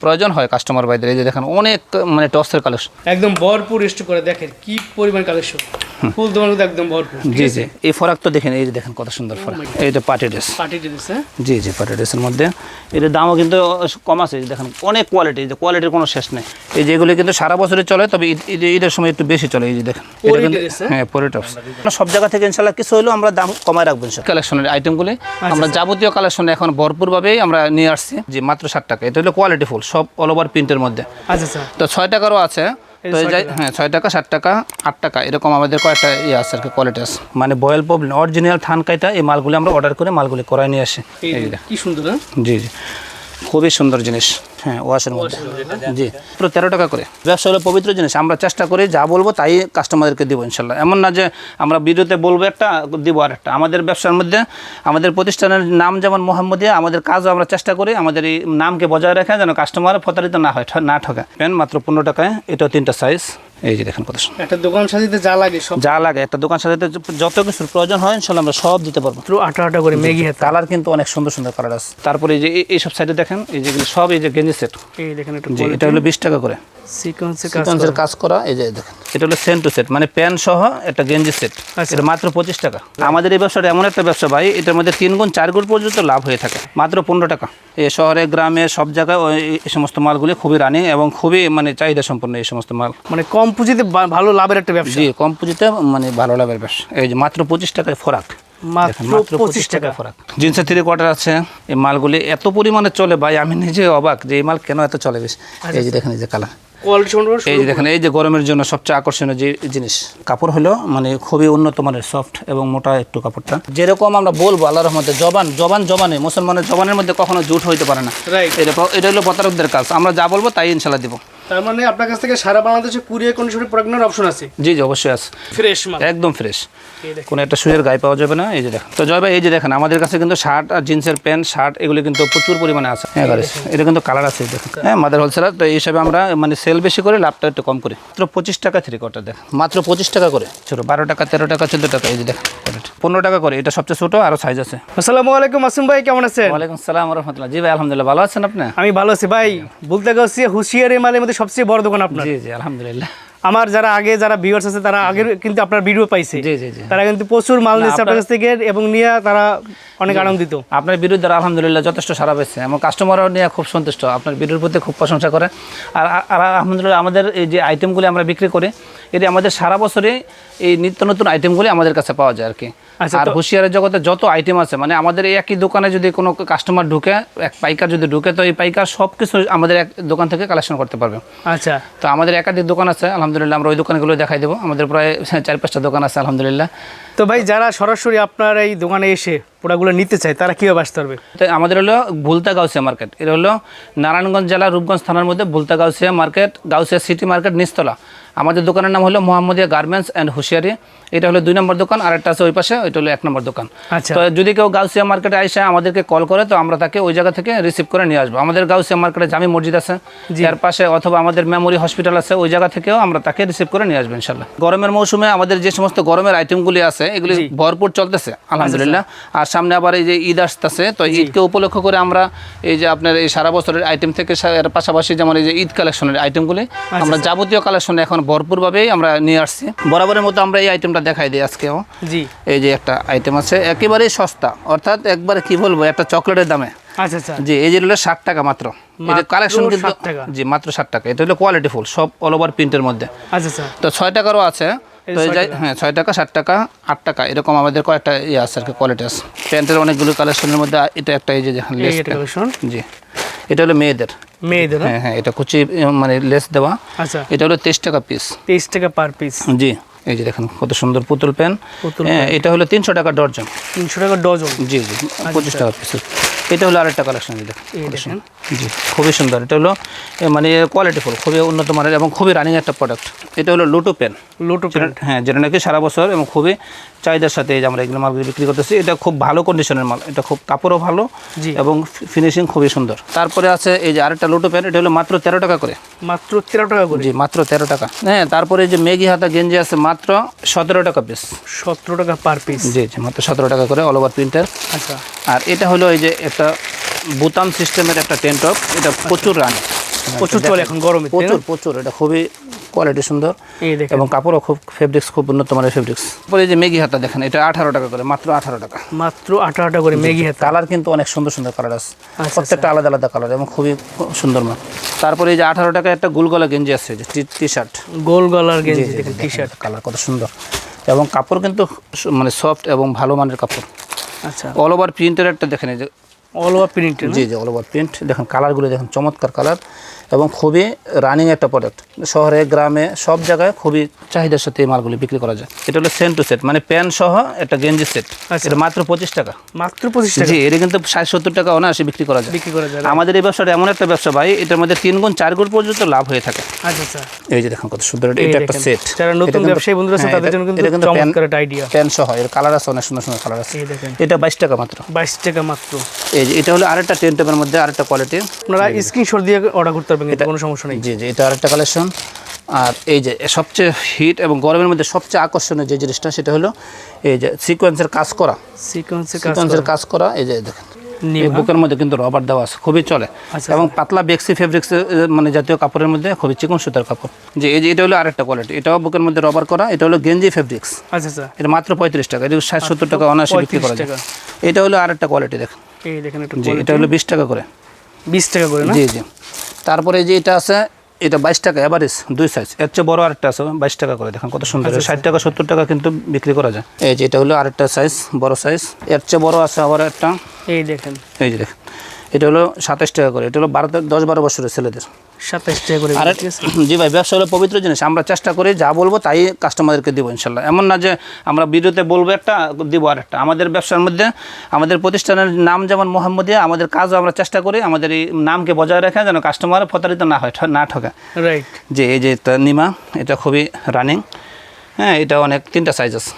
প্রয়োজন হয় কাস্টমার বাইদের এই যে দেখেন, অনেক মানে টসের কালেকশন একদম ভরপুর স্টক করে দেখেন কি পরিমাণ কালেকশন ফুল দোকান একদম ভরপুর। জি জি। এই ফরাক তো দেখেন এই যে দেখেন কত সুন্দর ফরাক। এই যে পার্টি ড্রেস। পার্টি ড্রেস হ্যাঁ? জি জি পার্টি ড্রেসের মধ্যে। এটার দামও কিন্তু কম আছে দেখেন অনেক কোয়ালিটি যে কোয়ালিটির কোনো শেষ নেই। এই যেগুলো কিন্তু সারা বছরই চলে তবে ঈদ- ঈদ- ঈদের সময় একটু বেশি চলে এই যে দেখেন। হ্যাঁ? হ্যাঁ টপস। সব জায়গা থেকে ইনশাল্লাহ কিছু হলেও আমরা দাম কমায় রাখব কালেকশনের আইটেমগুলি আচ্ছা, আমরা যাবতীয় কালেকশন এখন ভরপুরভাবেই আমরা নিয়ে আসছি। যে মাত্র ষাট টাকা। এটা হলো কোয়ালিটি ফুল সব অল ওভার প্রিন্টের মধ্যে। আচ্ছা আচ্ছা। তো ছয় টাকারও আছে। তো এই যাই হ্যাঁ ছয় টাকা সাত টাকা আট টাকা এরকম আমাদের কয়েকটা ইয়ে আছে আর কি কোয়ালিটি আছে। মানে বয়েল প্রবলেম অরিজিনাল থান কাইটা এই মালগুলি আমরা অর্ডার করে মালগুলি করাই নিয়ে আসি। কি সুন্দর হ্যাঁ? জি জি। খুবই সুন্দর জিনিস। হ্যাঁ ওয়াশের মধ্যে জি। পুরো তেরো টাকা করে। ব্যবসা হলো পবিত্র জিনিস। আমরা চেষ্টা করি যা বলব তাই কাস্টমারদেরকে দিব ইনশাল্লাহ। এমন না যে আমরা ভিডিওতে বলব একটা দিব আর একটা আমাদের ব্যবসার মধ্যে আমাদের প্রতিষ্ঠানের নাম যেমন মোহাম্মদিয়া আমাদের কাজও আমরা চেষ্টা করি আমাদের এই নামকে বজায় রাখা যেন কাস্টমার প্রতারিত না হয় না ঠকে। পেন মাত্র পনেরো টাকায় এটা তিনটা সাইজ এই যে দেখেন কত সুন্দর। একটা দোকান সাজিতে যা লাগে সব। যা লাগে একটা দোকান সাজাতে যত কিছুর প্রয়োজন হয় ইনশাল্লাহ আমরা সব দিতে পারব। আটা আটা করে হাতে। কালার কিন্তু অনেক সুন্দর সুন্দর কালার আছে। তারপরে এই যে এই- সব সাইডে দেখেন এই যেগুলো সব এই যে গেঞ্জি সেট। এই দেখেন একটু জি এটা হলো বিশ টাকা করে। কাজ সিকোয়েন্সের কাজ করা এই যে দেখেন। এটা হলো সেন্ট টু সেট মানে প্যান্ট সহ একটা গেঞ্জি সেট। আচ্ছা। এটা মাত্র পঁচিশ টাকা। আমাদের এই ব্যবসাটা এমন একটা ব্যবসা ভাই এটার মধ্যে তিন গুণ চার গুণ পর্যন্ত লাভ হয়ে থাকে। মাত্র পনেরো টাকা। এই শহরে গ্রামে সব জায়গায় ওই এই সমস্ত মালগুলি খুবই রানিং এবং খুবই মানে চাহিদা সম্পন্ন এই সমস্ত মাল। মানে কম পুঁজিতে ভালো লাভের একটা ব্যবসা? জি কম পুঁজিতে মানে ভালো লাভের ব্যবসা। এই যে মাত্র পঁচিশ টাকায় ফরাক মাত্র মাত্র পঁচিশ টাকা। ফরাক জিন্সের থ্রি কোয়ার্টার আছে এই মালগুলি এত পরিমাণে চলে ভাই আমি নিজে অবাক যে এই মাল কেন এত চলে বেশ। এই যে দেখেন এই যে কালার। সম্পর্কে এই যে দেখেন এই যে গরমের জন্য সবচেয়ে আকর্ষণীয় যে জিনিস কাপড় হলো মানে খুবই উন্নত মানের সফট এবং মোটা একটু কাপড়টা। যেরকম আমরা বলব আল্লাহ রহমতে জবান জবান জবানে মুসলমানের জবানের মধ্যে কখনো জুট হইতে পারে না। এটা হলো প্রতারকদের কাজ। আমরা যা বলব তাই ইনশাল্লাহ দিব। তার মানে আপনার কাছ থেকে সারা বাংলাদেশে কুরিয়ার কন্ডিশনে প্রোডাক্ট নেওয়ার অপশন আছে? জি জি অবশ্যই আছে। ফ্রেশ মাল। একদম ফ্রেশ কোনো একটা শুয়ের গায়ে পাওয়া যাবে না এই যে দেখেন। তো জয় ভাই এই যে দেখেন আমাদের কাছে কিন্তু শার্ট আর জিন্সের প্যান্ট শার্ট এগুলি কিন্তু প্রচুর পরিমাণে আছে। হ্যাঁ এটা কিন্তু কালার আছে দেখেন। হ্যাঁ মাদার হোলসেলার তো এই হিসাবে আমরা মানে সেল বেশি করে লাভটা একটু কম করে। মাত্র পঁচিশ টাকা থ্রি কোয়ার্টার দেখ। মাত্র পঁচিশ টাকা করে? ছোটো বারো টাকা তেরো টাকা চোদ্দ টাকা এই যে দেখ পনেরো টাকা করে এটা সবচেয়ে ছোটো আরও সাইজ আছে। আসসালামু আলাইকুম আসিম ভাই কেমন আছে ওয়ালাইকুম সালাম রহমতুল্লাহ। জি ভাই আলহামদুলিল্লাহ ভালো আছেন আপনি? আমি ভালো আছি ভাই। বলতে গেছি হুশিয়ারি মালের মধ্যে সবচেয়ে বড় দোকান আপনার। জি জি আলহামদুলিল্লাহ। আমার যারা আগে যারা ভিউয়ার্স আছে তারা আগে কিন্তু আপনার ভিডিও পাইছে। তারা কিন্তু প্রচুর মাল নিচ্ছে আপনার কাছ থেকে এবং নিয়ে তারা অনেক আনন্দিত। আপনার ভিডিও দ্বারা আলহামদুলিল্লাহ যথেষ্ট সারা পেয়েছে এবং কাস্টমারও নিয়ে খুব সন্তুষ্ট। আপনার ভিডিওর প্রতি খুব প্রশংসা করে। আর আর আলহামদুলিল্লাহ আমাদের এই যে আইটেমগুলি আমরা বিক্রি করি এটি আমাদের সারা বছরে এই নিত্য নতুন আইটেমগুলি আমাদের কাছে পাওয়া যায় আর কি। আর তো- হুঁশিয়ারের জগতে যত আইটেম আছে মানে আমাদের এই একই দোকানে যদি কোনো কাস্টমার ঢুকে এক পাইকার যদি ঢুকে তো এই পাইকার সব কিছু আমাদের এক দোকান থেকে কালেকশন করতে পারবে। আচ্ছা। তো আমাদের একাধিক দোকান আছে আলহামদুলিল্লাহ আমরা ওই দোকানগুলো দেখাই দেবো। আমাদের প্রায় চার পাঁচটা দোকান আছে আলহামদুলিল্লাহ। তো ভাই যারা সরাসরি আপনার এই দোকানে এসে প্রোডাক্টগুলো নিতে চায় তারা কীভাবে আসতে পারবে? তো আমাদের হলো ভুলতা গাউসিয়া মার্কেট। এটা হলো নারায়ণগঞ্জ জেলা রূপগঞ্জ থানার মধ্যে Bhulta Gausia market Gausia city market নিস্তলা আমাদের দোকানের নাম হলো মোহাম্মদিয়া গার্মেন্টস অ্যান্ড হুশিয়ারি। এটা হলো দুই নম্বর দোকান আর একটা আছে ওই পাশে ওইটা হলো এক নম্বর দোকান। আচ্ছা। তো যদি কেউ গাউসিয়া মার্কেটে আসে আমাদেরকে কল করে তো আমরা তাকে ওই জায়গা থেকে রিসিভ করে নিয়ে আসব। আমাদের গাউসিয়া মার্কেটে জামি মসজিদ আছে এর পাশে অথবা আমাদের মেমোরি হসপিটাল আছে ওই জায়গা থেকেও আমরা তাকে রিসিভ করে নিয়ে আসব ইনশাল্লাহ গরমের মৌসুমে আমাদের যে সমস্ত গরমের আইটেমগুলি আছে এগুলি ভরপুর চলতেছে আলহামদুলিল্লাহ। আর সামনে আবার এই যে ঈদ আসতেছে তো ঈদকে উপলক্ষ করে আমরা এই যে আপনার এই সারা বছরের আইটেম থেকে এর পাশাপাশি যেমন এই যে ঈদ কালেকশনের আইটেমগুলি আমরা যাবতীয় কালেকশন এখন ভরপুরভাবেই আমরা নিয়ে আসছি। বরাবরের মতো আমরা এই আইটেমটা দেখাই দিই আজকেও। জি। এই যে একটা আইটেম আছে একেবারেই সস্তা। অর্থাৎ একবারে কি বলব একটা চকলেটের দামে। আচ্ছা আচ্ছা। জি এই যে হলো ষাট টাকা মাত্র। এটা কালেকশন কিন্তু জি মাত্র ষাট টাকা। এটা হলো কোয়ালিটি ফুল সব অল ওভার প্রিন্টের মধ্যে। আচ্ছা আচ্ছা। তো ছয় টাকারও আছে। তো এই যাই হ্যাঁ ছয় টাকা সাত টাকা আট টাকা এরকম আমাদের কয়েকটা ইয়ে আছে আর কি কোয়ালিটি আছে। প্যান্টের অনেকগুলো কালেকশনের মধ্যে এটা একটা এই যে জি। এটা হলো মেয়েদের। মেয়েদের হ্যাঁ? হ্যাঁ এটা কুচি মানে লেস দেওয়া। আচ্ছা। এটা হলো তেইশ টাকা পিস তেইশ টাকা পার পিস জি এই যে দেখেন কত সুন্দর পুতুল পুতুল হ্যাঁ এটা হলো তিনশো টাকা ডর্জন তিনশো টাকা ডজন। জি জি পঁচিশ টাকা পিস এটা হলো আরেকটা কালেকশন এটা জি খুবই সুন্দর। এটা হলো মানে কোয়ালিটি ফুল খুবই উন্নত মানের এবং খুবই রানিং একটা প্রোডাক্ট এটা হলো লুটো পেন লুটো পেন হ্যাঁ যেটা নাকি সারা বছর এবং খুবই চাহিদার সাথে যে আমরা এগুলো মালগুলো বিক্রি করতেছি এটা খুব ভালো কন্ডিশনের মাল। এটা খুব কাপড়ও ভালো জি। এবং ফিনিশিং খুবই সুন্দর। তারপরে আছে এই যে আরেকটা লুটো প্যান্ট এটা হলো মাত্র তেরো টাকা করে। মাত্র তেরো টাকা করে? জি মাত্র তেরো টাকা। হ্যাঁ তারপরে এই যে মেগি হাতা গেঞ্জি আছে মাত্র সতেরো টাকা পিস সতেরো টাকা পার পিস জি জি মাত্র সতেরো টাকা করে অল ওভার প্রিন্টার আচ্ছা। আর এটা হলো এই যে একটা একটা বোতাম সিস্টেমের একটা টেন্ট টপ এটা প্রচুর রানি। প্রচুর চলে এখন গরমে প্রচুর প্রচুর। এটা খুবই কোয়ালিটি সুন্দর। এবং কাপড়ও খুব ফেব্রিক্স খুব উন্নত মানের ফেব্রিক্স এই যে মেগি হাতা দেখেন এটা আঠারো টাকা করে মাত্র আঠারো টাকা। মাত্র আঠারো টাকা করে মেগি হাতা। কালার কিন্তু অনেক সুন্দর সুন্দর কালার আছে। আচ্ছা, প্রত্যেকটা আলাদা আলাদা কালার এবং খুবই সুন্দর মাল তারপরে এই যে আঠারো টাকা একটা গুলগলা গেঞ্জি আছে যে টি শার্ট গোল গলার গেঞ্জি দেখেন টি শার্ট কালার কত সুন্দর। এবং কাপড় কিন্তু মানে সফট এবং ভালো মানের কাপড়। আচ্ছা। অল ওভার প্রিন্টের একটা দেখেন এই যে অল ওভার প্রিন্ট জি জি অল ওভার প্রিন্ট দেখেন কালারগুলো দেখেন চমৎকার কালার এবং খুবই রানিং একটা প্রোডাক্ট শহরে গ্রামে সব জায়গায় খুবই চাহিদার সাথে এই মালগুলি বিক্রি করা যায়। এটা হলো সেন্ট টু সেট মানে প্যান্ট সহ একটা গেঞ্জি সেট আচ্ছা। এটা মাত্র পঁচিশ টাকা। মাত্র পঁচিশ টাকা? জি এটা কিন্তু ষাট সত্তর টাকা অনায়াসে বিক্রি করা যায়। বিক্রি করা যায় আমাদের এই ব্যবসাটা এমন একটা ব্যবসা ভাই এটার মধ্যে তিন গুণ চার গুণ পর্যন্ত লাভ হয়ে থাকে। আচ্ছা আচ্ছা। এই যে দেখেন কত সুন্দর এটা এটা একটা সেট যারা নতুন ব্যবসায়ী বন্ধুরা আছেন তাদের জন্য কিন্তু চমৎকার একটা আইডিয়া প্যান্ট সহ এর কালার আছে অনেক সুন্দর সুন্দর কালার আছে। এটা বাইশ টাকা মাত্র। বাইশ টাকা মাত্র। এই যে এটা হলো আরেকটা টেন টপের মধ্যে আরেকটা কোয়ালিটি আপনারা স্ক্রিনশট দিয়ে অর্ডার করতে পারবেন কিন্তু কোনো সমস্যা নেই। জি জি এটা আরেকটা কালেকশন আর এই যে সবচেয়ে হিট এবং গরমের মধ্যে সবচেয়ে আকর্ষণীয় যে জিনিসটা সেটা হলো এই যে সিকোয়েন্সের কাজ করা। সিকোয়েন্সের কাজ করা। এই যে দেখেন। বুকের মধ্যে কিন্তু রবার দেওয়া আছে খুবই চলে। আচ্ছা, এবং পাতলা বেক্সি ফেব্রিক্স মানে জাতীয় কাপড়ের মধ্যে খুবই চিকন সুতার কাপড়। যে এই যে এটা হলো আরেকটা কোয়ালিটি এটাও বুকের মধ্যে রবার করা এটা হলো গেঞ্জি ফেব্রিক্স আচ্ছা আচ্ছা। এটা মাত্র পঁয়ত্রিশ টাকা এটা ষাট সত্তর টাকা অনায়াসে বিক্রি করা যায়। এটা হলো আরেকটা কোয়ালিটি দেখেন। এই দেখেন এটা হলো বিশ টাকা করে। বিশ টাকা করে জি জি। তারপরে যে এটা আছে এটা বাইশ টাকা এভারেজ দুই সাইজ এর চেয়ে বড় আরেকটা আছে বাইশ টাকা করে দেখেন কত সুন্দর। ষাট টাকা সত্তর টাকা কিন্তু বিক্রি করা যায়। এই যে এটা হলো আরেকটা সাইজ বড় সাইজ এর চেয়ে বড় আছে আবার একটা। এই দেখেন। এই যে দেখেন। এটা হলো সাতাশ টাকা করে এটা হলো বারো দশ বারো বছরের ছেলেদের। সাতাশ টাকা করে আর জি ভাই ব্যবসা হলো পবিত্র জিনিস আমরা চেষ্টা করি যা বলব তাই কাস্টমারদেরকে দিব ইনশাল্লাহ। এমন না যে আমরা ভিডিওতে বলব একটা দিব আর একটা। আমাদের ব্যবসার মধ্যে আমাদের প্রতিষ্ঠানের নাম যেমন মোহাম্মদিয়া আমাদের কাজও আমরা চেষ্টা করি আমাদের এই নামকে বজায় রাখা যেন কাস্টমার প্রতারিত না হয় না ঠকে। রাইট যে এই যে নিমা এটা খুবই রানিং হ্যাঁ এটা অনেক তিনটা সাইজ আছে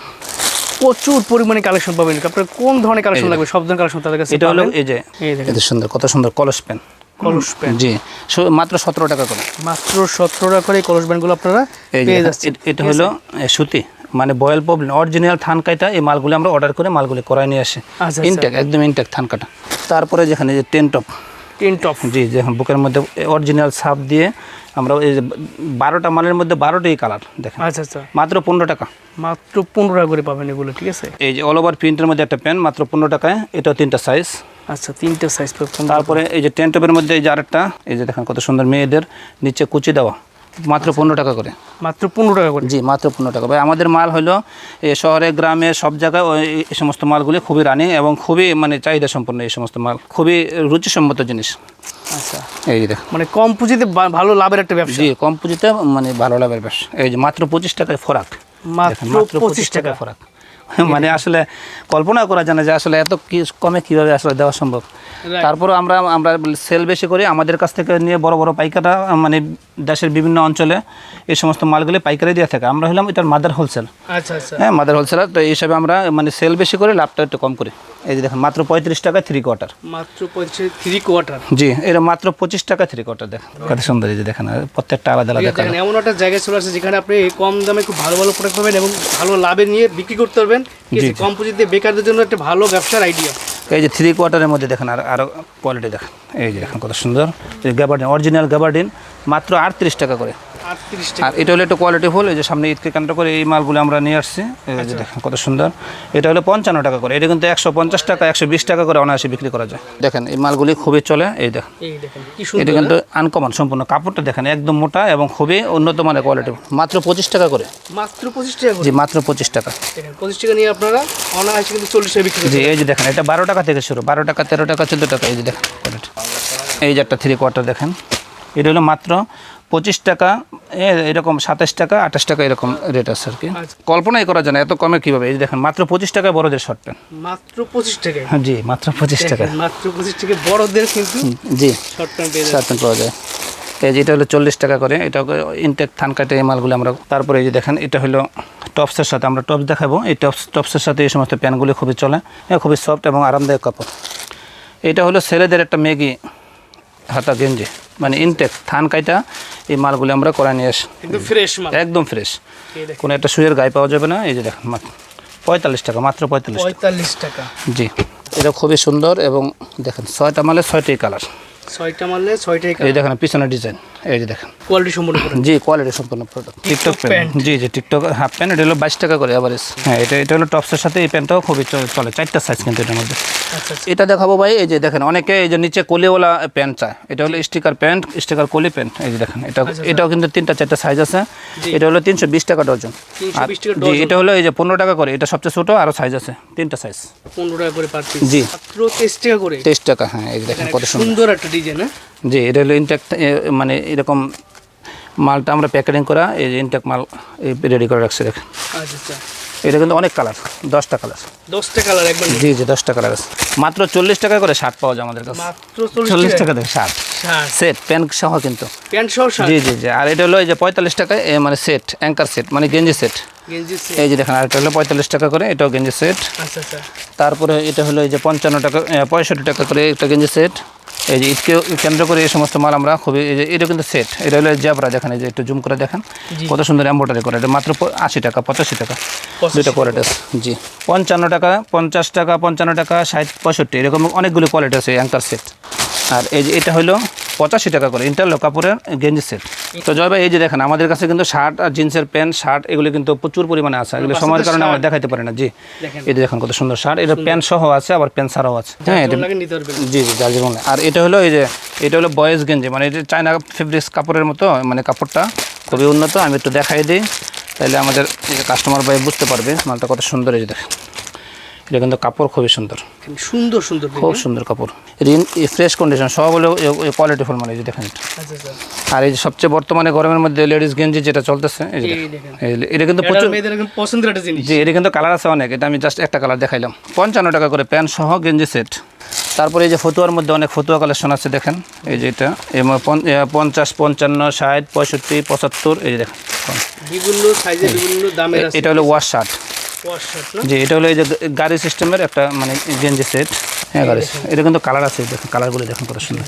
প্রচুর পরিমাণে কালেকশন পাবেন। আপনার কোন ধরনের কালেকশন লাগবে? সব ধরনের কালেকশন তাদের কাছে এটা হলো এই যে এই দেখেন। এটা সুন্দর কত সুন্দর কলস পেন কলস পেন জি মাত্র সতেরো টাকা করে। মাত্র সতেরো টাকা করে কলস ব্যান্ডগুলো আপনারা পেয়ে এটা- যাচ্ছেন। এটা হলো সুতি মানে বয়েল প্রবলেম অরিজিনাল থান কাটা এই মালগুলো আমরা অর্ডার করে মালগুলো করায় নিয়ে আসি। আচ্ছা, ইনটেক একদম ইনটেক থান কাটা। তারপরে যেখানে যে টেন টপ টেন টপ জি যে বুকের মধ্যে অরিজিনাল সাপ দিয়ে আমরা এই যে বারোটা মালের মধ্যে বারোটাই কালার দেখেন। আচ্ছা আচ্ছা। মাত্র পনেরো টাকা। মাত্র পনেরো টাকা করে পাবেন এগুলো ঠিক আছে? এই যে অল ওভার প্রিন্টের মধ্যে একটা প্যান্ট মাত্র পনেরো টাকায় এটাও তিনটা সাইজ আচ্ছা তিনটা সাইজ পাবেন তারপরে এই যে টেন টপের মধ্যে এই যে আরেকটা এই যে দেখেন কত সুন্দর মেয়েদের নিচে কুচি দেওয়া। মাত্র পনেরো টাকা করে। মাত্র পনেরো টাকা করে? জি মাত্র পনেরো টাকা। ভাই আমাদের মাল হলো এ শহরে গ্রামে সব জায়গায় ওই এই সমস্ত মালগুলি খুবই রানিং এবং খুবই মানে চাহিদা সম্পন্ন এই সমস্ত মাল। খুবই রুচিসম্মত জিনিস। আচ্ছা। এই দেখ। মানে কম পুঁজিতে ভালো লাভের একটা ব্যবসা? জি কম পুঁজিতে মানে ভালো লাভের ব্যবসা। এই যে মাত্র পঁচিশ টাকায় ফরাক। মাত্র পঁচিশ টাকা। ফরাক। মানে আসলে কল্পনা করা যায় না যে আসলে এত কমে কীভাবে আসলে দেওয়া সম্ভব. তারপর আমরা আমরা সেল বেশি করি আমাদের কাছ থেকে নিয়ে বড় বড় পাইকাররা মানে দেশের বিভিন্ন অঞ্চলে এই সমস্ত মালগুলি পাইকারি দিয়ে থাকে। আমরা হলাম এটার মাদার হোলসেল আচ্ছা আচ্ছা। হ্যাঁ মাদার হোলসেলার তো এই হিসাবে আমরা মানে সেল বেশি করে লাভটা একটু কম করি। এই যে দেখেন মাত্র পঁয়ত্রিশ টাকা থ্রি কোয়ার্টার মাত্র থ্রি কোয়ার্টার জি এটা মাত্র পঁচিশ টাকা থ্রি কোয়ার্টার দেখেন। কত সুন্দর এই যে দেখেন প্রত্যেকটা আলাদা আলাদা এমন একটা জায়গায় চলে আসছে যেখানে আপনি কম দামে খুব ভালো ভালো প্রোডাক্ট পাবেন এবং ভালো লাভে নিয়ে বিক্রি করতে পারবেন। ঠিক কম্পোজিট পুঁজিতে বেকারদের জন্য একটা ভালো ব্যবসার আইডিয়া এই যে থ্রি কোয়ার্টারের মধ্যে দেখেন আর আরও কোয়ালিটি দেখেন। এই যে দেখেন কত সুন্দর। গ্যাবার্ডিন অরিজিনাল গ্যাবার্ডিন মাত্র আটত্রিশ টাকা করে। আর এটা হলো একটু কোয়ালিটি ফুল এই যে সামনে ঈদকে কেন্দ্র করে এই মালগুলো আমরা নিয়ে আসছি। এই যে দেখেন কত সুন্দর। এটা হলো পঞ্চান্ন টাকা করে। এটা কিন্তু একশো পঞ্চাশ টাকা একশো বিশ টাকা করে অনায়াসে বিক্রি করা যায়। দেখেন এই মালগুলি খুবই চলে এই দেখেন। এটা কিন্তু আনকমন সম্পূর্ণ কাপড়টা দেখেন একদম মোটা এবং খুবই উন্নত মানের কোয়ালিটি মাত্র পঁচিশ টাকা করে। মাত্র পঁচিশ টাকা করে? জি মাত্র পঁচিশ টাকা। পঁচিশ টাকা নিয়ে আপনারা অনায়াসে কিন্তু চল্লিশ বিক্রি জি এই যে দেখেন এটা বারো টাকা থেকে শুরু। বারো টাকা তেরো টাকা চোদ্দ টাকা এই যে দেখেন এই যে একটা থ্রি কোয়ার্টার দেখেন। এটা হলো মাত্র পঁচিশ টাকা এরকম সাতাশ টাকা আঠাশ টাকা এরকম রেট আছে আর কি। আচ্ছা। কল্পনাই করা যায় না এত কমে কীভাবে? এই যে দেখেন মাত্র পঁচিশ টাকায় বড়দের শর্ট প্যান্ট মাত্র পঁচিশ টাকা হ্যাঁ জি মাত্র পঁচিশ টাকা মাত্র পঁচিশ টাকা বড়দের কিন্তু জি শর্ট প্যান্ট শর্ট প্যান্ট পাওয়া যায়। এই যে এটা হলো চল্লিশ টাকা করে এটা ইনটেক থান কাটে এই মালগুলো আমরা তারপরে এই যে দেখেন এটা হলো টপসের সাথে আমরা টপস দেখাবো। এই টপস টপসের সাথে এই সমস্ত প্যান্টগুলি খুবই চলে খুবই সফট এবং আরামদায়ক কাপড়। এটা হলো ছেলেদের একটা মেগি হাতা গেঞ্জি মানে ইনটেক থান কাইটা এই মালগুলি আমরা করে নিয়ে আসি। ফ্রেশ মাল। একদম ফ্রেশ কোনো একটা সুইয়ের গায়ে পাওয়া যাবে না এই যে দেখেন পঁয়তাল্লিশ টাকা মাত্র পঁয়তাল্লিশ পঁয়তাল্লিশ টাকা। জি এটা খুবই সুন্দর এবং দেখেন ছয়টা মালে ছয়টাই কালার ছয়টা মারলে ছয়টাই এই দেখেন পিছনে ডিজাইন এই যে দেখেন। কোয়ালিটি সম্পূর্ণ জি কোয়ালিটি সম্পূর্ণ প্রোডাক্ট টিকটক। প্যান্ট জি জি টিকটক হাফ প্যান্ট এটা হলো বাইশ টাকা করে এভারেজ হ্যাঁ এটা এটা হলো টপসের সাথে এই প্যান্টটাও খুবই চলে। চারটা সাইজ কিন্তু এটার মধ্যে। আচ্ছা আচ্ছা। এটা দেখাবো ভাই এই যে দেখেন অনেকে এই যে নিচে কলিওয়ালা প্যান্ট চায়। এটা হলো স্টিকার প্যান্ট স্টিকার কলি প্যান্ট এই যে দেখেন এটা এটাও কিন্তু তিনটা চারটা সাইজ আছে। এটা হলো তিনশো বিশ টাকা ডজন। 320 আর জি এটা হলো এই যে পনেরো টাকা করে। এটা সবচেয়ে ছোটো আরও সাইজ আছে। তিনটা সাইজ পনেরো টাকা করে জি। তেইশ টাকা করে। তেইশ টাকা হ্যাঁ এই দেখেন কত সুন্দর। সুন্দর একটা ডিজাইন জি এটা হলো ইনটেক্ট মানে এরকম মালটা আমরা প্যাকেটিং করা এই যে ইনটেক মাল রেডি করে রাখছি দেখেন। আচ্ছা আচ্ছা। এটা কিন্তু অনেক কালার দশটা কালার দশটা কালার একবার জি জি দশটা কালার আছে। মাত্র চল্লিশ টাকা করে শার্ট পাওয়া যায় আমাদের কাছে। মাত্র চল্লিশ টাকা। থেকে শার্ট। সেট প্যান্ট সহ কিন্তু। প্যান্ট সহ জি জি জি। আর এটা হলো এই যে পঁয়তাল্লিশ টাকায় এ মানে সেট অ্যাঙ্কার সেট মানে গেঞ্জি সেট এই যে দেখেন আর এটা হলো পঁয়তাল্লিশ টাকা করে এটাও গেঞ্জি সেট আচ্ছা আচ্ছা। তারপরে এটা হলো এই যে পঞ্চান্ন টাকা পঁয়ষট্টি টাকা করে একটা গেঞ্জি সেট এই যে ঈদকে কেন্দ্র করে এই সমস্ত মাল আমরা খুবই এই যে এটা কিন্তু সেট এটা হলো জ্যাবরা দেখেন এই যে একটু জুম করে দেখেন। কত সুন্দর এম্ব্রয়ডারি করে। এটা মাত্র আশি টাকা পঁচাশি টাকা। দুটো কোয়ালিটি আছে। জি। পঞ্চান্ন টাকা পঞ্চাশ টাকা পঞ্চান্ন টাকা ষাট পঁয়ষট্টি। এরকম অনেকগুলো কোয়ালিটি আছে অ্যাঙ্কার সেট আর এই যে এটা হলো পঁচাশি টাকা করে ইন্টারলক কাপড়ের গেঞ্জি সেট তো জয় ভাই এই যে দেখেন আমাদের কাছে কিন্তু শার্ট আর জিন্সের প্যান্ট শার্ট এগুলো কিন্তু প্রচুর পরিমাণে আছে। এগুলো সময়ের কারণে আমরা দেখাইতে পারি না। জি। এই যে দেখেন কত সুন্দর শার্ট। এটা প্যান্ট সহ আছে আবার প্যান্ট ছাড়াও আছে। হ্যাঁ জি জি যার আর এটা হলো এই যে এটা হলো বয়েজ গেঞ্জি। মানে এটা চায়না ফেব্রিক্স কাপড়ের মতো মানে কাপড়টা খুবই উন্নত। আমি একটু দেখাই দিই। তাহলে আমাদের কাস্টমার ভাই বুঝতে পারবে মালটা কত সুন্দর এই যে দেখেন। এটা কিন্তু কাপড় খুবই সুন্দর। সুন্দর সুন্দর খুব সুন্দর কাপড়। রিন ফ্রেশ কন্ডিশন সব হলো কোয়ালিটি ফুল মানে এই যে দেখেন এটা। আচ্ছা আচ্ছা আর এই যে সবচেয়ে বর্তমানে গরমের মধ্যে লেডিস গেঞ্জি যেটা চলতেছে এই যে এটা কিন্তু প্রচুর পছন্দের একটা জিনিস। জি এটা কিন্তু কালার আছে অনেক এটা আমি জাস্ট একটা কালার দেখাইলাম। পঞ্চান্ন টাকা করে প্যান্ট সহ গেঞ্জি সেট তারপরে এই যে ফতুয়ার মধ্যে অনেক ফতুয়া কালেকশন আছে দেখেন। এই যে এটা পঞ্চাশ পঞ্চান্ন ষাট পঁয়ষট্টি পঁচাত্তর এই যে দেখেন। বিভিন্ন সাইজের বিভিন্ন দামের এটা হলো ওয়াশ শার্ট জি এটা হলো এই যে গাড়ি সিস্টেমের একটা মানে গেঞ্জি সেট হ্যাঁ গাড়ি এটা কিন্তু কালার আছে দেখেন কালারগুলো দেখেন কত সুন্দর।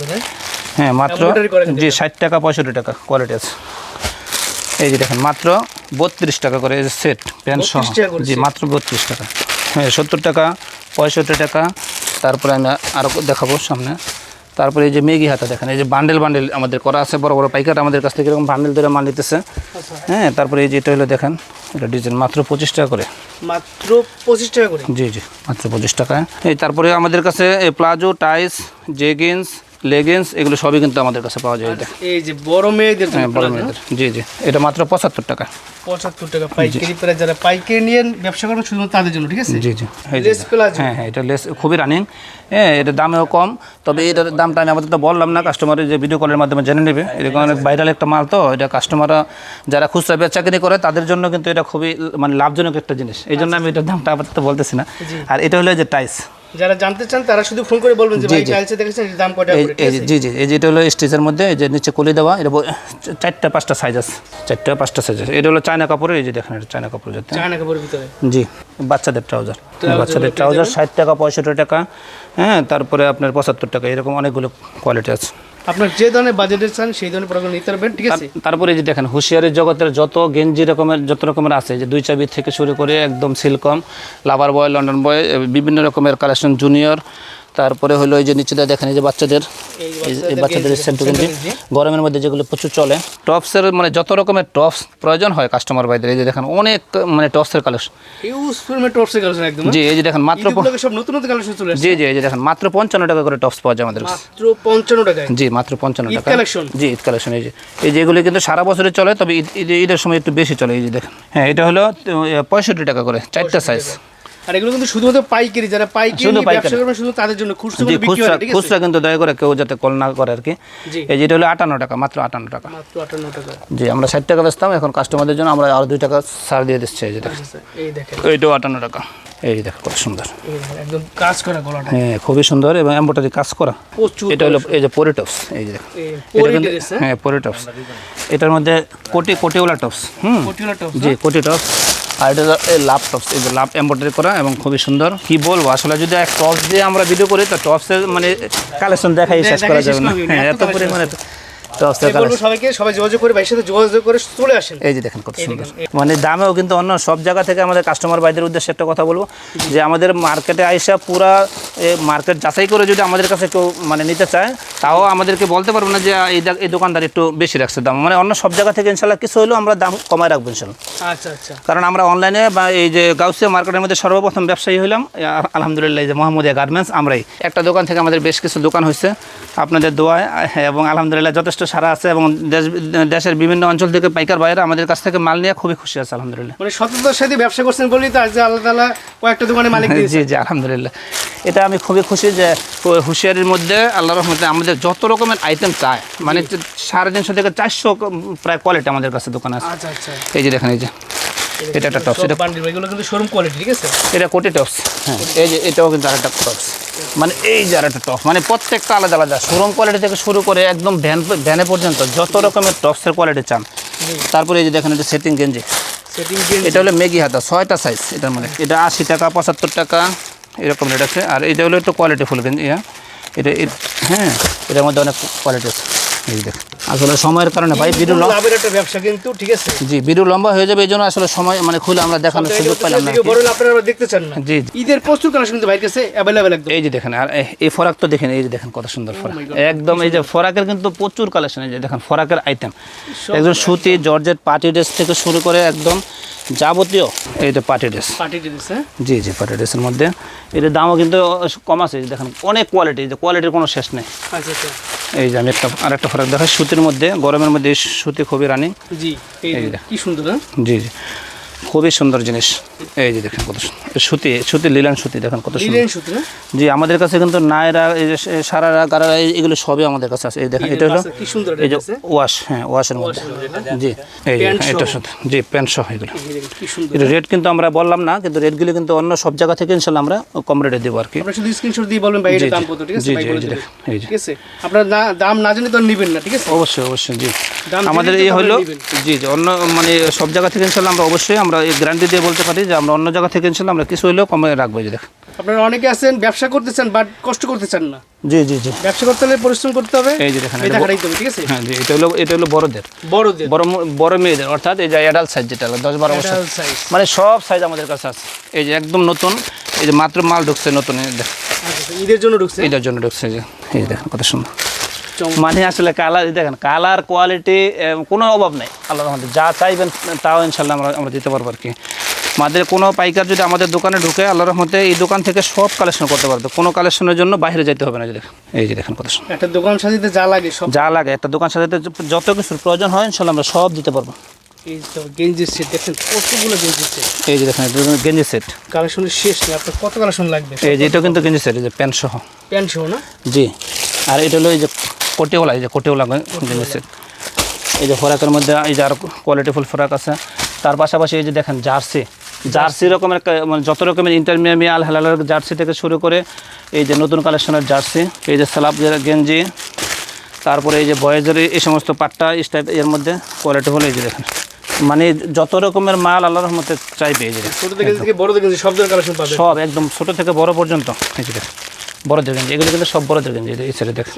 হ্যাঁ? মাত্র করা কিন্তু জি ষাট টাকা পঁয়ষট্টি টাকা কোয়ালিটি আছে। এই যে দেখেন মাত্র বত্রিশ টাকা করে সেট প্যান্ট সহ। 32 টাকা করে জি মাত্র বত্রিশ টাকা। হ্যাঁ সত্তর টাকা পঁয়ষট্টি টাকা। তারপরে আমি আরও দেখাবো সামনে। তারপরে এই যে মেগি হাতা দেখেন এই যে বান্ডেল বান্ডেল আমাদের করা আছে বড় বড় পাইকার আমাদের কাছ থেকে এরকম বান্ডেল ধরে মাল নিতেছে। আচ্ছা। হ্যাঁ তারপরে এই যে এটা হলো দেখেন এটা ডিজাইন মাত্র পঁচিশ টাকা করে। মাত্র পঁচিশ টাকা করে। জি জি, মাত্র পঁচিশ টাকা তারপরে আমাদের কাছে প্লাজো, টাইস, জেগিন্স লেগিংস এগুলো সবই কিন্তু আমাদের কাছে পাওয়া যায় এই এই যে বড় মেয়েদের জন্য হ্যাঁ বড় মেয়েদের। জি জি। এটা মাত্র পঁচাত্তর টাকা। পঁচাত্তর টাকা পাইকারি প্রায় যারা পাইকারি নিয়ে ব্যবসা করবেন শুধুমাত্র তাদের জন্য ঠিক আছে? জি জি। লেস প্লাজো হ্যাঁ হ্যাঁ এটা লেস খুবই রানিং হ্যাঁ এটা দামেও কম। তবে এটার দামটা আমি আপাতত বললাম না কাস্টমারের যে ভিডিও কলের মাধ্যমে জেনে নেবে। এরকম অনেক ভাইরাল একটা মাল তো এটা কাস্টমাররা যারা খুচরা বেচাকেনি করে তাদের জন্য কিন্তু এটা খুবই মানে লাভজনক একটা জিনিস। এই জন্য আমি এটার দামটা আপাতত বলতেছি না। আর এটা হলো যে টাইস যারা জানতে চান তারা শুধু ফোন করে বলবেন যে ভাই। টাইলসে দেখেছেন এর দাম কয়টা করে? জি জি এই যেটা হলো স্টেজের মধ্যে এই যে নিচে কলি দেওয়া এটা চারটা পাঁচটা সাইজ আছে। চারটা পাঁচটা সাইজ আছে। এটা হলো চায়না কাপড়ের এই যে দেখেন এটা চায়না কাপড় যাতে চায়না কাপড়ের ভিতরে? জি বাচ্চাদের ট্রাউজার বাচ্চাদের ট্রাউজার ষাট টাকা পঁয়ষট্টি টাকা হ্যাঁ তারপরে আপনার পঁচাত্তর টাকা এরকম অনেকগুলো কোয়ালিটি আছে। আপনার যে ধরনের বাজেটের চান, সেই ধরনের প্রোডাক্ট নিতে পারবেন, ঠিক আছে? তারপরে যে দেখেন হুঁশিয়ারির জগতের যত গেঞ্জি রকমের, যত রকমের আছে, যে দুই চাবি থেকে শুরু করে একদম সিলকম লাভার বয় লন্ডন বয় বিভিন্ন রকমের কালেকশন জুনিয়র তারপরে হলো এই যে নিচেটা দেখেন এই যে বাচ্চাদের এই বাচ্চাদের সেন্টু গেঞ্জি। গরমের মধ্যে যেগুলো প্রচুর চলে টপসের মানে যত রকমের টপস প্রয়োজন হয় কাস্টমার ভাইদের এই যে দেখেন অনেক মানে টপসের কালেকশন কালেকশন একদম জি এই যে দেখেন মাত্র সব নতুন নতুন কালেকশন চলে জি জি এই যে দেখেন মাত্র পঞ্চান্ন টাকা করে টপস পাওয়া যায় আমাদের মাত্র পঞ্চান্ন টাকায়। জি মাত্র পঞ্চান্ন টাকা। collection? জি ঈদ কালেকশন এই যে এই যেগুলো কিন্তু সারা বছরে চলে তবে ঈদ ঈদ- ঈদের সময় একটু বেশি চলে এই যে দেখেন। হ্যাঁ এটা হলো পঁয়ষট্টি টাকা করে চারটা সাইজ আর এগুলো কিন্তু শুধুমাত্র পাইকারি যারা পাইকারি ব্যবসা পাইকারি। শুধু তাদের জন্য খুচরো বিক্রি হয় ঠিক আছে? খুচরা কিন্তু দয়া করে কেউ যাতে কল না করে আর কি। এই যেটা হলো আটান্ন টাকা মাত্র আটান্ন টাকা। মাত্র আটান্ন টাকা। জি আমরা ষাট টাকা বেচতাম এখন কাস্টমারদের জন্য আমরা আরও দুই টাকা ছাড় দিয়ে দিচ্ছি এই যে দেখেন। আচ্ছা, এই দেখেন। এইটাও টাকা। এই যে দেখেন কত সুন্দর। একদম কাজ করা গলাটা। হ্যাঁ খুবই সুন্দর এবং এম্বোটারি কাজ করা। এটা হলো এই যে পরিটপস এই যে পরি হ্যাঁ? হ্যাঁ এটার মধ্যে কোটি কোটিওয়ালা টপস হুম? পটিওলা টপস জি কোটি টপস আর এটা লাভ টপস এই যে লাভ এম্ব্রয়ডারি করা এবং খুবই সুন্দর। কি বলব আসলে যদি এক টপস দিয়ে আমরা ভিডিও করি তো টপসের মানে কালেকশন দেখাই শেষ করা যাবে না। হ্যাঁ এত পরিমাণে সবাইকে সবাই যোগাযোগ করে ভাইয়ের সাথে যোগাযোগ করে চলে আসেন। এই যে দেখেন কত সুন্দর। মানে দামেও কিন্তু অন্য সব জায়গা থেকে আমাদের কাস্টমার ভাইদের উদ্দেশ্যে একটা কথা বলব যে আমাদের মার্কেটে আইসা পুরা মার্কেট যাচাই করে যদি আমাদের কাছে কেউ মানে নিতে চায় তাও আমাদেরকে বলতে পারব না যে এই দোকানদার একটু বেশি রাখছে দাম। মানে অন্য সব জায়গা থেকে ইনশাল্লাহ কিছু হলেও আমরা দাম কমায় রাখব ইনশাল্লাহ। আচ্ছা আচ্ছা। কারণ আমরা অনলাইনে বা এই যে গাউসিয়া মার্কেটের মধ্যে সর্বপ্রথম ব্যবসায়ী হইলাম আলহামদুলিল্লাহ এই যে মোহাম্মদিয়া গার্মেন্টস আমরাই। একটা দোকান থেকে আমাদের বেশ কিছু দোকান হয়েছে আপনাদের দোয়ায় আহ, এবং আলহামদুলিল্লাহ যথেষ্ট সারা আছে এবং দেশ দেশের বিভিন্ন অঞ্চল থেকে পাইকার বাইরে আমাদের কাছ থেকে মাল নিয়ে খুবই খুশি আছে আলহামদুলিল্লাহ। মানে সততার সাথে ব্যবসা করছেন বলেই তো আজ আল্লাহ তালা কয়েকটা দোকানে মালিক জি জি আলহামদুলিল্লাহ। এটা আমি খুবই খুশি যে হুশিয়ারির মধ্যে আল্লাহ রহমতে আমাদের যত রকমের আইটেম চায় মানে সাড়ে তিনশো থেকে চারশো প্রায় কোয়ালিটি আমাদের কাছে দোকান আছে। আচ্ছা আচ্ছা। এই যে দেখেন এই যে। এটা একটা টপস এটা বান্ডিল এগুলো কিন্তু শোরুম কোয়ালিটি ঠিক আছে? এটা কোটি টপস হ্যাঁ। এই যে এটাও কিন্তু আরেকটা টপস মানে এই যে আরেকটা টপস মানে প্রত্যেকটা আলাদা আলাদা। শোরুম কোয়ালিটি থেকে শুরু করে একদম ভ্যান ভ্যানে পর্যন্ত যত রকমের টপসের কোয়ালিটি চান। তারপরে এই যে দেখেন এটা সেটিং গেঞ্জি। এটা হলো মেগি হাতা ছয়টা সাইজ এটার মানে এটা আশি টাকা পঁচাত্তর টাকা এরকম রেট আছে। আর এটা হলো একটু কোয়ালিটি ফুল গেঞ্জি ইয়া এটা হ্যাঁ এটার মধ্যে অনেক কোয়ালিটি আছে। আসলে সময়ের কারণে ভাই লাভের একটা ব্যবসা কিন্তু ঠিক আছে। জি ভিডিও লম্বা হয়ে যাবে এই জন্য আসলে সময় মানে খুলে আমরা দেখানোর সুযোগ পেলাম না বড় আপনারা দেখতে চান না। জি জি। ঈদের প্রচুর কালেকশন কিন্তু ভাইয়ের কাছে অ্যাভেলেবেল একদম। এই যে দেখেন আর এই ফরাক তো দেখেন এই যে দেখেন কত সুন্দর ফরাক। একদম এই যে ফরাকের কিন্তু প্রচুর কালেকশন এই যে দেখেন ফরাকের আইটেম একদম সুতি জর্জেট পার্টি ড্রেস থেকে শুরু করে একদম যাবতীয় এই যে পার্টি ড্রেস পার্টি ড্রেস জি জি পার্টি ড্রেসের মধ্যে। এটার দামও কিন্তু কম আছে এই যে দেখেন অনেক কোয়ালিটি যে কোয়ালিটির কোনো শেষ নেই। আচ্ছা আচ্ছা। এই যে আমি একটা আর ফরাক সুতির মধ্যে গরমের মধ্যে সুতি খুবই রানিং। জি। কি সুন্দর হ্যাঁ? জি জি। খুবই সুন্দর জিনিস। এই যে দেখেন কত সুন্দর সুতি সুতি লিলান সুতি দেখেন কত সুন্দর। জি আমাদের কাছে কিন্তু নায়রা এই যে সারারা গারারা এগুলো সবই আমাদের কাছে আছে। এই দেখেন এটা হলো কি সুন্দর এই যে ওয়াশ হ্যাঁ ওয়াশের মধ্যে। জি এই এটা। জি প্যান্ট সহ এগুলো। কি সুন্দর এটা রেট কিন্তু আমরা বললাম না কিন্তু রেটগুলো কিন্তু অন্য সব জায়গা থেকে ইনশাল্লাহ আমরা কম রেটে দেবো আর কি। শুধু স্ক্রিনশট দিয়ে বলবেন ভাই। দাম কত ঠিক আছে। ঠিক আছে? আপনারা দাম না জানলে তো নেবেন না ঠিক আছে? অবশ্যই অবশ্যই জি। আমাদের এই হলো জি জি অন্য মানে সব জায়গা থেকে ইনশাল্লাহ আমরা অবশ্যই আমরা গ্যারান্টি দিয়ে বলতে পারি যে আমরা অন্য জায়গা থেকে ইনশাল্লাহ আমরা কিছু হলেও কমে রাখব যে আপনারা অনেকে আছেন ব্যবসা করতে চান বাট কষ্ট করতে চান না। জি জি জি। ব্যবসা করতে হলে পরিশ্রম করতে হবে। এই যে দেখেন, এটা এটা ব- খাটাইতে হবে ঠিক আছে? হ্যাঁ জি এটা হলো এটা হলো বড়দের। বড়দের। বড় বড় মেয়েদের অর্থাৎ এই যে অ্যাডাল্ট সাইজ যেটা হলো দশ বারো বছর। Adult size। মানে সব সাইজ আমাদের কাছে আছে। এই যে একদম নতুন এই যে মাত্র মাল ঢুকছে নতুন এই দেখ আচ্ছা, আচ্ছা, ঈদের জন্য ঢুকছে? এটার জন্য ঢুকছে এই যে এই দেখেন কত সুন্দর। মানে আসলে কালার দেখেন কালার কোয়ালিটি কোনো অভাব নেই আল্লাহ রহমতে। যা চাইবেন তাও ইনশাল্লাহ আমরা আমরা দিতে পারব আর কি আমাদের কোনো পাইকার যদি আমাদের দোকানে ঢুকে আল্লাহ রহমতে এই দোকান থেকে সব কালেকশন করতে পারবে। কোনো কালেকশনের জন্য বাইরে যেতে হবে না যে দেখেন এই যে দেখেন সুন্দর। একটা দোকান সাজিতে যা লাগে সব যা লাগে একটা দোকান সাজাতে যত কিছুর প্রয়োজন হয় ইনশাল্লাহ আমরা সব দিতে পারব। সেট কতগুলো সেট। এই যে দেখেন গেঞ্জি সেট। কালেকশনের শেষ নেই আপনার কত কালেকশন লাগবে? এই যে এটাও কিন্তু গেঞ্জি সেট এই যে প্যান্ট সহ। প্যান্ট সহ না? জি আর এটা হলো এই যে কোটেওয়ালা এই যে কোটেওয়ালা গেঞ্জি এই যে ফরাকের মধ্যে এই যে আর কোয়ালিটিফুল ফরাক আছে। তার পাশাপাশি এই যে দেখেন জার্সি। জার্সি রকমের মানে যত রকমের ইন্টারমিয়ামি আল হালালের জার্সি থেকে শুরু করে এই যে নতুন কালেকশনের জার্সি এই যে সালাপ গেঞ্জি তারপরে এই যে বয়েজের এই সমস্ত পাট্টা স্টাইপ এর মধ্যে কোয়ালিটি হলো এই যে দেখেন। মানে যত রকমের মাল আল্লাহর রহমতে চাইবে এই যে। ছোটো থেকে থেকে বড় গেঞ্জি সব ধরনের কালেকশন সব একদম ছোটো থেকে বড় পর্যন্ত এই যে দেখেন। বড়দের গেঞ্জি এগুলো কিন্তু সব বড়দের গেঞ্জি এই সাইডে দেখেন।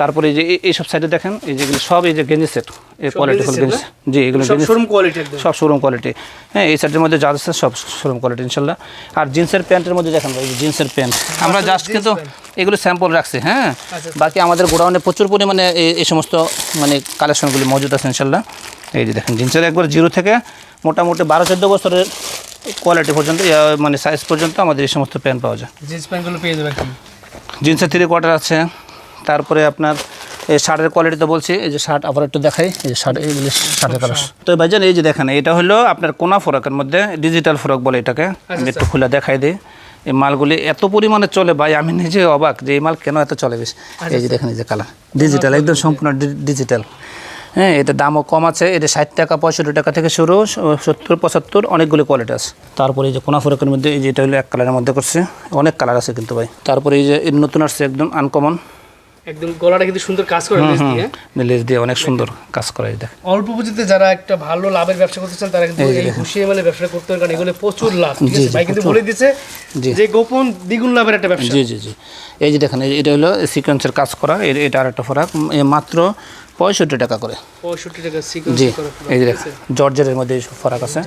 তারপরে এই যে এই- এই সব সাইডে দেখেন এই যেগুলো সব এই যে গেঞ্জি সেট এই কোয়ালিটি ফুল গেঞ্জি জি এগুলো গেঞ্জি শোরুম কোয়ালিটি সব শোরুম কোয়ালিটি হ্যাঁ এই সাইডের মধ্যে যা আছে সব শোরুম কোয়ালিটি ইনশাল্লাহ। আর জিন্সের প্যান্টের মধ্যে দেখেন ভাই, এই যে জিন্সের প্যান্ট। আমরা জাস্ট কিন্তু এগুলো স্যাম্পল রাখছি হ্যাঁ। আচ্ছা। বাকি আমাদের গোডাউনে প্রচুর পরিমাণে এই সমস্ত মানে কালেকশনগুলি মজুদ আছে ইনশাল্লাহ। এই যে দেখেন জিন্সের একবার জিরো থেকে মোটামুটি বারো চোদ্দ বছরের কোয়ালিটি পর্যন্ত মানে সাইজ পর্যন্ত আমাদের এই সমস্ত প্যান্ট পাওয়া যায়। জিন্স প্যান্টগুলো পেয়ে যাবে জিন্সের থ্রি কোয়ার্টার আছে। তারপরে আপনার এই শার্টের কোয়ালিটি তো বলছি এই যে শার্ট আবার একটু দেখাই এই যে শার্ট এইগুলি শার্টের কালার তো ভাইজান এই যে দেখেন এটা হলো আপনার কোনা ফরকের মধ্যে ডিজিটাল ফরক বলে এটাকে। আমি একটু খুলে দেখাই দিই। এই মালগুলি এত পরিমাণে চলে ভাই আমি নিজে অবাক যে এই মাল কেন এত চলে বেশ। এই যে দেখেন এই যে কালার ডিজিটাল একদম সম্পূর্ণ ডিজিটাল হ্যাঁ এটা দামও কম আছে। এটা ষাট টাকা, পঁয়ষট্টি টাকা থেকে শুরু সত্তর, পঁচাত্তর, অনেকগুলি কোয়ালিটি আছে। তারপরে এই যে কোনাফুরকের মধ্যে এই যেটা হলো এক কালারের মধ্যে করছে। অনেক কালার আছে কিন্তু ভাই। তারপরে এই যে নতুন আসছে একদম আনকমন একদম গলাটা কিন্তু সুন্দর কাজ করে লেস দিয়ে? লেজ দিয়ে অনেক সুন্দর কাজ করে দেখ অল্প পুঁজিতে যারা একটা ভালো লাভের ব্যবসা করতে চান তারা কিন্তু এই হুশিয়ে মানে ব্যবসা করতে পারেন কারণ এগুলো প্রচুর লাভ ঠিক আছে? ভাই কিন্তু বলে দিচ্ছে জি। যে গোপন দ্বিগুণ লাভের একটা ব্যবসা। জি জি জি। এই যে দেখেন এটা হলো সিকোয়েন্সের কাজ করা এটা আর একটা ফরাক মাত্র পঁয়ষট্টি টাকা করে। পঁয়ষট্টি টাকা জি এই যে দেখেন আছে? মধ্যে ফরাক আছে।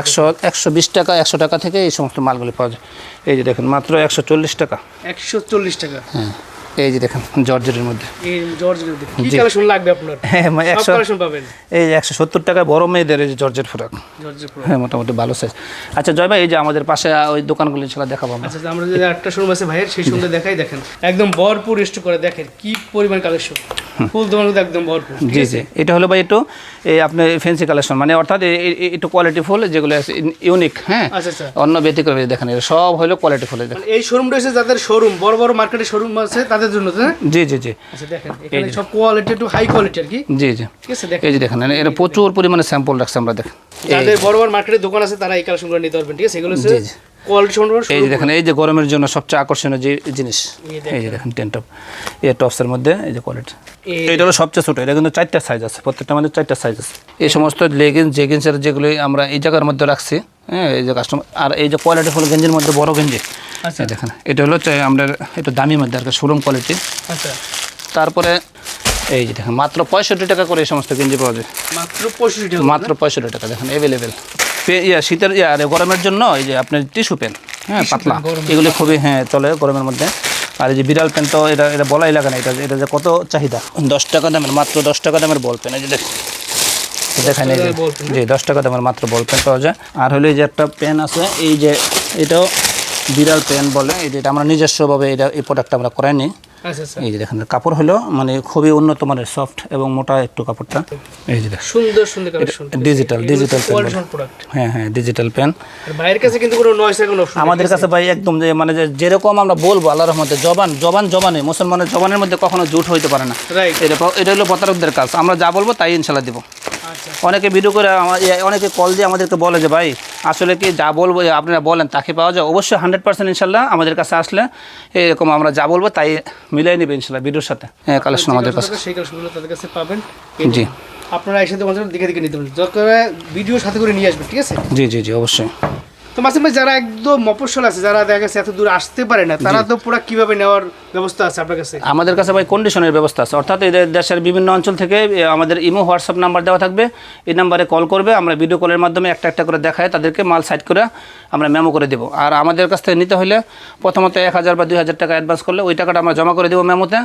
একশো একশো বিশ টাকা একশো টাকা থেকে এই সমস্ত মালগুলি পাওয়া যায়। এই যে দেখেন মাত্র একশো চল্লিশ টাকা। একশো চল্লিশ টাকা। হ্যাঁ। এই যে দেখেন জর্জের মধ্যে। এই জর্জ কি কালেকশন লাগবে আপনার? হ্যাঁ মানে কালেকশন পাবেন? এই টাকায় বড় মেয়েদের এই যে জর্জের ফরাক। জর্জের হ্যাঁ মোটামুটি ভালো সাইজ আচ্ছা জয় ভাই এই যে আমাদের পাশে ওই দোকানগুলি ছেলে দেখাবো আমরা। আচ্ছা আমরা যে একটা শোরুম আছে ভাইয়ের সেই শোরুমে দেখাই দেখেন। একদম ভরপুর রেস্ট করে দেখেন কি পরিমাণ কালেকশন ফুল দোকান একদম ভরপুর। জি জি। এটা হলো ভাই একটু আপনার ফ্যান্সি কালেকশন মানে অর্থাৎ একটু কোয়ালিটি ফুল যেগুলো ইউনিক হ্যাঁ? আচ্ছা আচ্ছা। অন্য ব্যতিক্রম দেখেন সব হলো কোয়ালিটি ফুল মানে এই শোরুমটা হচ্ছে যাদের শোরুম বড় বড় মার্কেটে শোরুম আছে তাদের জন্য জি জি জি। আচ্ছা দেখেন এখানে সব কোয়ালিটি একটু হাই কোয়ালিটি আর কি। জি জি। ঠিক আছে দেখেন। এই যে দেখেন এটা প্রচুর পরিমাণে স্যাম্পল রাখছে আমরা দেখেন। যাদের বড় বড় মার্কেটে দোকান আছে তারা এই কালেকশনগুলো নিতে পারবেন ঠিক আছে? এগুলো হচ্ছে। কোয়ালিটি সম্পর্কে এই যে দেখেন এই যে গরমের জন্য সবচেয়ে আকর্ষণীয় যে জিনিস এই যে দেখেন। Ten top. এই টপসের মধ্যে এই যে কোয়ালিটি এটা হলো সবচেয়ে ছোটো এটা কিন্তু চারটা সাইজ আছে প্রত্যেকটা মানে চারটা সাইজ আছে। এই সমস্ত লেগিংস জেগিংসের যেগুলি আমরা এই জায়গার মধ্যে রাখছি হ্যাঁ এই যে কাস্টমার আর এই যে কোয়ালিটি ফুল গেঞ্জির মধ্যে বড় গেঞ্জি। আচ্ছা। দেখেন এটা হলো আমরা একটু দামি মধ্যে আর কি শোরুম কোয়ালিটি আচ্ছা। তারপরে এই যে দেখেন মাত্র পঁয়ষট্টি টাকা করে এই সমস্ত গেঞ্জি পাওয়া যায়। মাত্র পঁয়ষট্টি টাকা মাত্র পঁয়ষট্টি টাকা দেখেন অ্যাভেলেবেল ইয়া শীতের ইয়া গরমের জন্য এই যে আপনার টিস্যু পেন হ্যাঁ পাতলা এগুলি খুবই হ্যাঁ চলে গরমের মধ্যে। আর এই যে বিড়াল পেন তো এটা এটা বলাই লাগে না এটা এটা যে কত চাহিদা? দশ টাকা দামের মাত্র দশ টাকা দামের বল পেন এই যে দেখেন। দেখেন এই যে দশ টাকা দামের মাত্র বল পেন পাওয়া যায়। আর হলো এই যে একটা পেন আছে এই যে এটাও বিড়াল পেন বলে এটা আমরা নিজস্বভাবে এটা এই প্রোডাক্টটা আমরা করাই নিই এই যে দেখেন কাপড় হলো মানে খুবই উন্নত মানের সফট এবং মোটা একটু কাপড়টা। এই যে সুন্দর সুন্দর ডিজিটাল ডিজিটাল প্রোডাক্ট হ্যাঁ হ্যাঁ ডিজিটাল পেন কাছে কিন্তু কোনো অপশন আমাদের কাছে ভাই একদম যে মানে যেরকম আমরা বলব আল্লাহর রহমতে জবান জবান জবানে মুসলমানের জবানের মধ্যে কখনো জুট হইতে পারে না। এটা এটা হলো প্রতারকদের কাজ। আমরা যা বলব তাই ইনশাল্লাহ দিব। আচ্ছা অনেকে ভিডিও করে অনেকে কল দিয়ে আমাদেরকে বলে যে ভাই আসলে কি যা বলব আপনারা বলেন তাকে পাওয়া যায়? অবশ্যই হান্ড্রেড পার্সেন্ট ইনশাল্লাহ আমাদের কাছে আসলে এরকম আমরা যা বলব তাই মিলাই নেবে ইনশাল্লাহ ভিডিওর সাথে। হ্যাঁ কালেকশন আমাদের কাছে। সেই কালেকশনগুলো তাদের কাছে পাবেন। জি। আপনারা এসে দোকান দেখে দেখে নিতে পারেন। ভিডিও সাথে করে নিয়ে আসবেন ঠিক আছে? জি জি জি অবশ্যই। তো মাসিম ভাই যারা একদম মফস্বল আছে যারা দেখা গেছে এত দূর আসতে পারে না তারা তো পুরো কীভাবে নেওয়ার ব্যবস্থা আছে আপনার কাছে? আমাদের কাছে ভাই কন্ডিশনের ব্যবস্থা আছে। অর্থাৎ এদের দেশের বিভিন্ন অঞ্চল থেকে আমাদের ইমো হোয়াটসঅ্যাপ নাম্বার দেওয়া থাকবে। এই নাম্বারে কল করবে আমরা ভিডিও কলের মাধ্যমে একটা একটা করে দেখায় তাদেরকে মাল সাইড করে আমরা মেমো করে দেবো। আর আমাদের কাছ থেকে নিতে হলে প্রথমত এক হাজার বা দুই হাজার টাকা অ্যাডভান্স করলে ওই টাকাটা আমরা জমা করে দেবো মেমোতে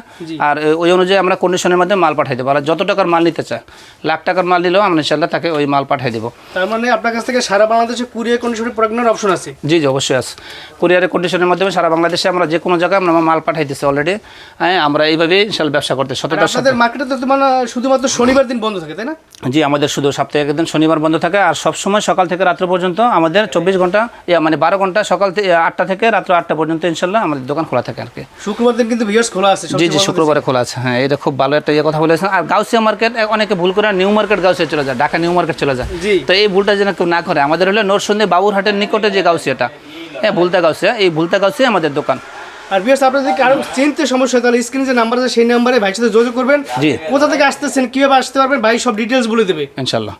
আর ওই অনুযায়ী আমরা কন্ডিশনের মাধ্যমে মাল পাঠিয়ে দেবো। আর যত টাকার মাল নিতে চায় লাখ টাকার মাল নিলেও আমরা ইনশাল্লাহ তাকে ওই মাল পাঠিয়ে দেবো। তার মানে আপনার কাছ থেকে সারা বাংলাদেশে কুরিয়ার কন্ডিশনের প্রোডাক্ট নেওয়ার অপশন আছে? জি জি অবশ্যই আছে। কুরিয়ারের কন্ডিশনের মাধ্যমে সারা বাংলাদেশে আমরা যে কোনো জায়গায় আমরা মাল পাঠাই দিচ্ছি অলরেডি হ্যাঁ আমরা এইভাবেই ইনশাল্লাহ ব্যবসা করতে সততার সাথে। মার্কেটে তো মানে শুধুমাত্র শনিবার দিন বন্ধ থাকে তাই না? জি আমাদের শুধু সপ্তাহে একদিন শনিবার বন্ধ থাকে। আর সবসময় সকাল থেকে রাত্র পর্যন্ত আমাদের চব্বিশ ঘণ্টা মানে বারো ঘণ্টা সকাল আটটা থেকে রাত্র আটটা পর্যন্ত ইনশাল্লাহ আমাদের দোকান খোলা থাকে আর কি শুক্রবার দিন কিন্তু ভিউয়ার্স খোলা আছে জি জি শুক্রবারে খোলা আছে হ্যাঁ এটা খুব ভালো একটা ইয়ে কথা বলেছেন। আর গাউসিয়া মার্কেট অনেকে ভুল করে নিউ মার্কেট গাউসিয়া চলে যায় ঢাকা নিউ মার্কেট চলে যায়। তো এই ভুলটা যেন কেউ না করে আমাদের হলো নরসন্দী বাবুরহাটের নিকটে যে গাউসিয়াটা হ্যাঁ ভুলতা গাউসিয়া এই ভুলতা গাউসিয়া আমাদের দোকান। আর ভিউয়ার্স আপনাদের যদি কারও চিনতে সমস্যা তাহলে স্ক্রিনে যে নাম্বার আছে সেই নাম্বারে ভাইয়ের সাথে যোগাযোগ করবেন। কোথা থেকে আসতেছেন কীভাবে আসতে পারবেন ভাই সব ডিটেলস বলে দেবে। ইনশাল্লাহ।